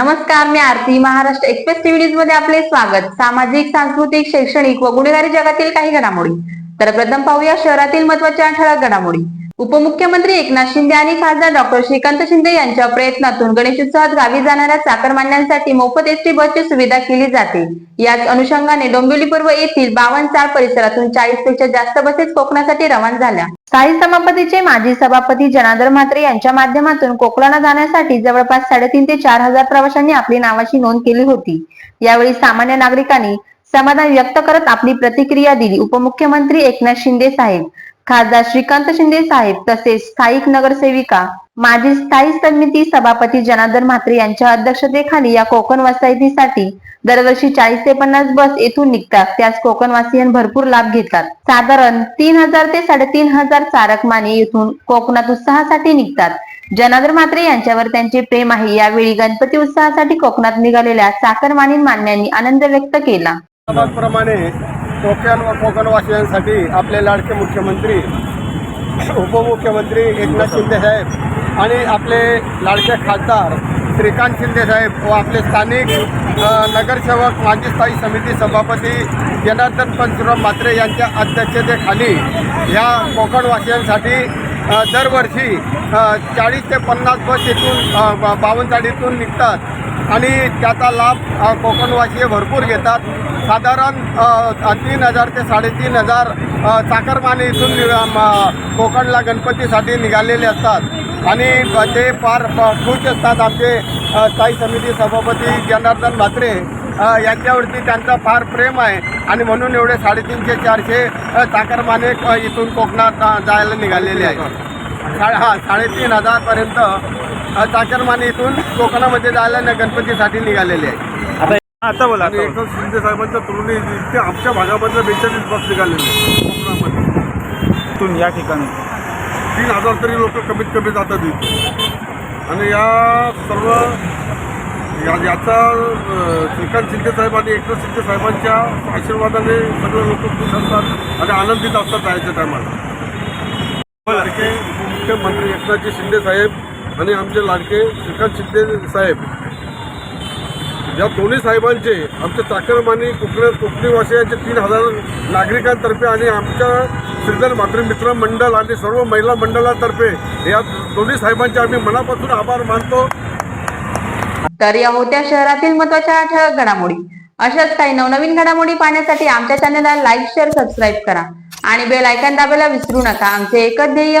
नमस्कार मी Aarti. Maharashtra express TV न्यूजमध्ये आपले स्वागत. सामाजिक सांस्कृतिक शैक्षणिक व गुन्हेगारी जगातील काही घडामोडी. तर प्रथम पाहूया शहरातील महत्त्वाच्या ठळक घडामोडी. उपमुख्यमंत्री एकनाथ शिंदे आणि खासदार डॉक्टर श्रीकांत शिंदे यांच्या प्रयत्नातून गणेशोत्सवात गावी जाणाऱ्या चाकरमान्यांसाठी मोफत एसटी बसची सुविधा केली जाते. याच अनुषंगाने डोंबिवली पूर्व येथील बावन चार परिसरातून चाळीसपेक्षा जास्त बसेस कोकणासाठी रवाना झाल्या. स्थायी सभापतीचे माजी सभापती जनार्दन म्हात्रे यांच्या माध्यमातून कोकणाला जाण्यासाठी जवळपास साडेतीन ते चार हजार प्रवाशांनी आपली नावाची नोंद केली होती. यावेळी सामान्य नागरिकांनी समाधान व्यक्त करत आपली प्रतिक्रिया दिली. उपमुख्यमंत्री एकनाथ शिंदे साहेब खासदार श्रीकांत शिंदे साहेब तसेच स्थायिक नगरसेविका माजी स्थायी समिती सभापती जनार्दन म्हात्रे यांच्या अध्यक्षतेखाली या कोकण वसाहतीसाठी दरवर्षी चाळीस ते पन्नास बस येथून निघतात. त्यास कोकणवासियां भरपूर लाभ घेतात. साधारण तीन हजार ते साडेतीन हजार चारक माने येथून कोकणात उत्साहासाठी निघतात. जनार्दन म्हात्रे यांच्यावर त्यांचे प्रेम आहे. यावेळी गणपती उत्साहासाठी कोकणात निघालेल्या चाकरमानी मान्यांनी आनंद व्यक्त केला. कोकण व कोकणवासियांसाठी आपले लाडके मुख्यमंत्री उपमुख्यमंत्री एकनाथ शिंदे साहेब आणि आपले लाडके खासदार श्रीकांत शिंदे साहेब व आपले स्थानिक नगरसेवक माजी स्थायी समिती सभापती जनार्दन पंचराव म्हात्रे यांच्या अध्यक्षतेखाली या कोकणवासियांसाठी दरवर्षी चाळीस ते पन्नास बस येथून अ, बावनचाळीतून निघतात. आणि त्याचा लाभ कोकणवासीय भरपूर घेतात. साधारण तीन हजार ते साडेतीन हजार चाकरमाने इथून कोकणला गणपतीसाठी निघालेले असतात. आणि ते फार खुश असतात आमचे स्थायी समिती सभापती जनार्दन म्हात्रे यांच्यावरती त्यांचं फार प्रेम आहे. आणि म्हणून एवढे साडेतीनशे चारशे चाकरमाने इथून कोकणात जायला निघालेले आहेत. सा हां साडेतीन हजारपर्यंत चाकरमाने इथून कोकणामध्ये जायला न- गणपतीसाठी निघालेले आहेत आता बोला आणि आता एकनाथ शिंदे साहेबांच्या तुलनेत इतके आमच्या भागामधलं बेचाळीस बस निघालेले कोकणामध्ये. इथून या ठिकाणी. तीन हजार तरी लोक कमीत कमी जातात इथे आणि या सर्व या याचा अं, श्रीकांत शिंदे साहेब आणि एकनाथ शिंदे साहेबांच्या आशीर्वादाने सगळे लोक खुश असतात आणि आनंदित असतात जायच्या टायमाला लाडके उपमुख्यमंत्री एकनाथजी शिंदे साहेब आणि आमचे लाडके श्रीकांत शिंदे साहेब या दोन्ही साहेबांचे आमच्या चाकरमानी कोकण कोकणी तीन हजार नागरिकांतर्फे आणि आमच्या श्रीधर मातृमित्र मंडळ आणि सर्व महिला मंडळातर्फे या दोन्ही साहेबांचे आम्ही मनापासून आभार मानतो. तर या होत्या शहरातील महत्त्वाच्या ठळक घडामोडी. अशाच काही नवनवीन घडामोडी पाहण्यासाठी आमच्या चॅनलला लाईक शेअर सबस्क्राईब करा. आणि बेल आयकॉन दाबायला विसरू नका. आमचे एकच ध्येय